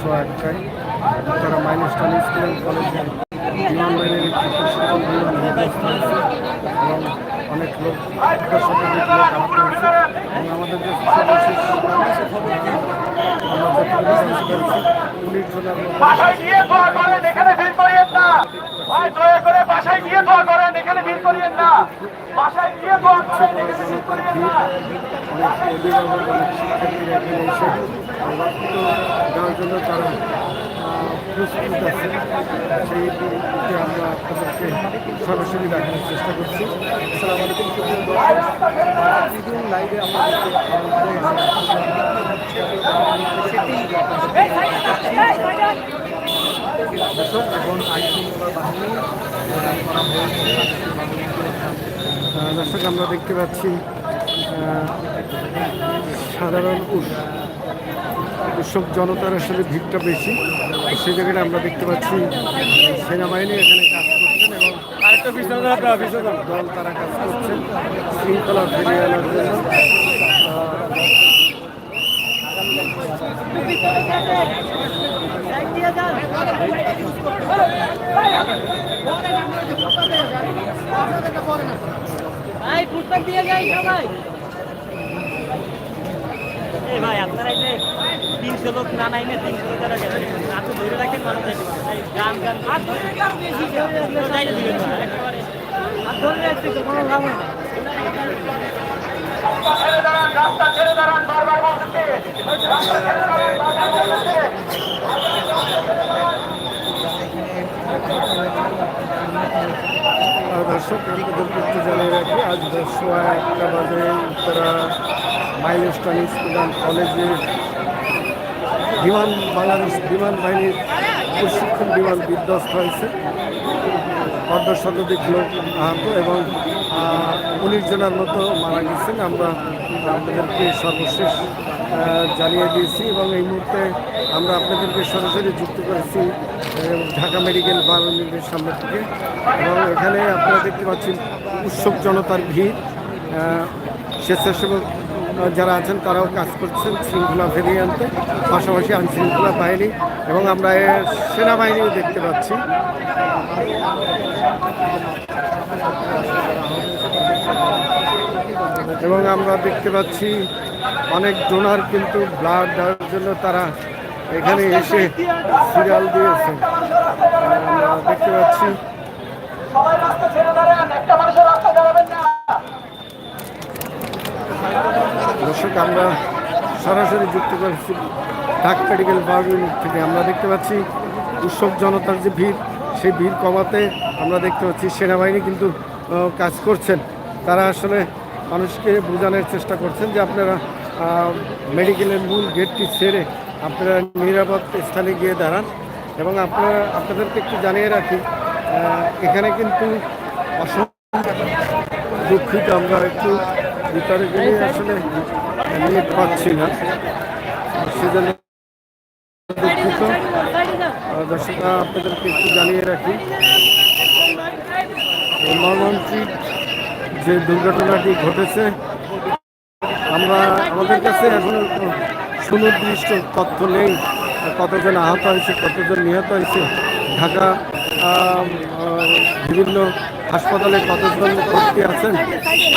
একশো একটায় তারা মাইলস্টোন স্কুল অ্যান্ড কলেজে বিমান বাহিনীর একটি প্রশিক্ষণ বিমান নির্দেশিত হয়েছে এবং অনেক লোক শতাধিক লোক আহত হয়েছে এবং আমাদের যে সর্বশেষ আমরা যতটুকু জানতে পেরেছি উনিশ জনের মতো বাসায় গিয়ে দোয়া করেন এখানে ভিড় করিয়েন না। ভাই দয়া করে বাসায় গিয়ে দোয়া করেন এখানে ভিড় করিয়েন না। বাসায় গিয়ে দোয়া করেন এখানে ভিড় করিয়েন না। দেওয়ার জন্য তারা প্রস্তুত আছে। সেইটি আমরা আপনাদেরকে সরাসরি দেখানোর চেষ্টা করছি। সুপ্রিয় দর্শক। আমরা দেখতে পাচ্ছি সাধারণ উৎ- উৎসব জনতার আসলে ভিড়টা বেশি। সেই জায়গাটা আমরা দেখতে পাচ্ছি সেনাবাহিনী এখানে কাজ করছেন এবং আরেকটা দল তারা কাজ করছেন শৃঙ্খলা ফিরিয়ে আনার জন্য। ভাই দিয়ে যাই সবাই। ভাই আপনারা তিনশো লোক না নাইনে তিনশো লোক তারা গেছে হাত ধরে রাখেন মানুষ গান গান। ধরে রাখার বেশি। যাইতে দিবেন না একেবারে। হাত ধরে রাখতে তো কোনো লাভ হয় রাস্তা ছেড়ে দাঁড়ান রাস্তা ছেড়ে দাঁড়ান বারবার বলতেছে রাস্তা ছেড়ে দাঁড়ান বারবার বলতেছে দর্শক আপনাদেরকে একটু জানিয়ে রাখি। আজ সোয়া একটা বাজে তারা মাইলস্টোন স্কুল অ্যান্ড কলেজে বিমান, বাংলাদেশ বিমান বাহিনীর প্রশিক্ষণ বিমান বিধ্বস্ত হয়েছে। অর্ধ শতাধিক লোক আহত এবং উনিশ জনের মতো মারা গেছেন। আমরা আপনাদেরকে সর্বশেষ জানিয়ে দিয়েছি এবং এই মুহূর্তে আমরা আপনাদেরকে সরাসরি যুক্ত করেছি ঢাকা মেডিকেল বাহিনীর সামনে থেকে। এবং এখানে আপনারা দেখতে পাচ্ছেন উৎসব জনতার ভিড় স্বেচ্ছাসেবক যারা আছেন তারাও কাজ করছেন শৃঙ্খলা ফিরিয়ে আনতে পাশাপাশি আইন শৃঙ্খলা বাহিনী এবং আমরা সেনাবাহিনীও দেখতে পাচ্ছি। এবং আমরা দেখতে পাচ্ছি অনেক ডোনার কিন্তু ব্লাড দেওয়ার জন্য তারা এখানে এসে সিরিয়াল দিয়েছে। দেখতে পাচ্ছি। একটা দর্শক আমরা সরাসরি যুক্ত করেছি ঢাক মেডিকেল বায়োক্লিনিক থেকে। আমরা দেখতে পাচ্ছি উৎসব জনতার যে ভিড়, সেই ভিড় কমাতে আমরা দেখতে পাচ্ছি সেনাবাহিনী কিন্তু কাজ করছেন। তারা আসলে মানুষকে বোঝানোর চেষ্টা করছেন যে আপনারা মেডিকেলের মূল গেটটি ছেড়ে আপনারা নিরাপদ স্থানে গিয়ে দাঁড়ান এবং আপনারা, আপনাদেরকে একটু জানিয়ে রাখি এখানে কিন্তু অসংখ্য দুঃখিত, আমরা একটু ভিতরে গেলে আসলে নেট পাচ্ছি না। সেজন্য দুঃখিত। আহ, দর্শকরা আপনাদেরকে একটু জানিয়ে রাখি মর্মান্তিক যে দুর্ঘটনাটি ঘটেছে আমরা আমাদের কাছে এখনও সুনির্দিষ্ট তথ্য নেই কতজন আহত হয়েছে কতজন নিহত হয়েছে। ঢাকা আম, বিভিন্ন হাসপাতালে কতজন ভর্তি আছেন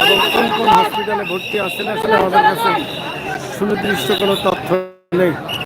এবং কোন কোন হসপিটালে ভর্তি আছেন আসলে আমাদের কাছে সুনির্দিষ্ট কোনো তথ্য নেই।